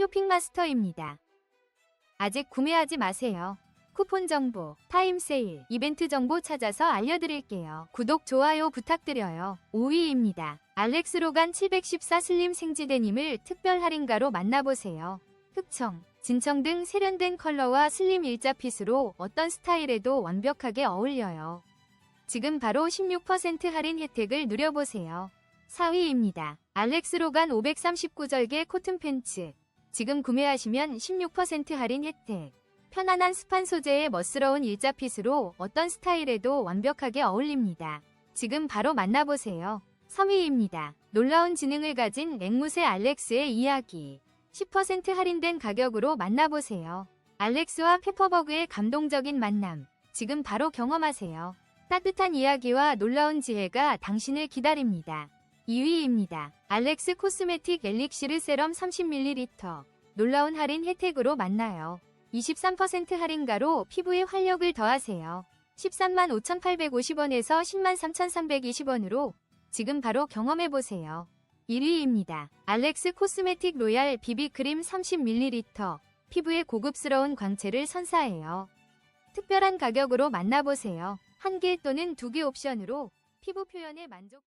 쇼핑마스터입니다. 아직 구매하지 마세요. 쿠폰 정보, 타임 세일, 이벤트 정보 찾아서 알려드릴게요. 구독, 좋아요 부탁드려요. 5위입니다. 알렉스 로간 714 슬림 생지데님을 특별 할인가로 만나보세요. 흑청, 진청 등 세련된 컬러와 슬림 일자 핏으로 어떤 스타일에도 완벽하게 어울려요. 지금 바로 16% 할인 혜택을 누려보세요. 4위입니다. 알렉스 로간 539절개 코튼 팬츠. 지금 구매하시면 16% 할인 혜택. 편안한 스판 소재의 멋스러운 일자 핏으로 어떤 스타일에도 완벽하게 어울립니다. 지금 바로 만나보세요. 3위입니다. 놀라운 지능을 가진 앵무새 알렉스의 이야기. 10% 할인된 가격으로 만나보세요. 알렉스와 페퍼버그의 감동적인 만남. 지금 바로 경험하세요. 따뜻한 이야기와 놀라운 지혜가 당신을 기다립니다. 2위입니다. 알렉스 코스메틱 엘릭시르 세럼 30ml. 놀라운 할인 혜택으로 만나요. 23% 할인가로 피부에 활력을 더하세요. 13만 5,850원에서 10만 3,320원으로 지금 바로 경험해보세요. 1위입니다. 알렉스 코스메틱 로얄 비비크림 30ml. 피부에 고급스러운 광채를 선사해요. 특별한 가격으로 만나보세요. 한 개 또는 두 개 옵션으로 피부 표현에 만족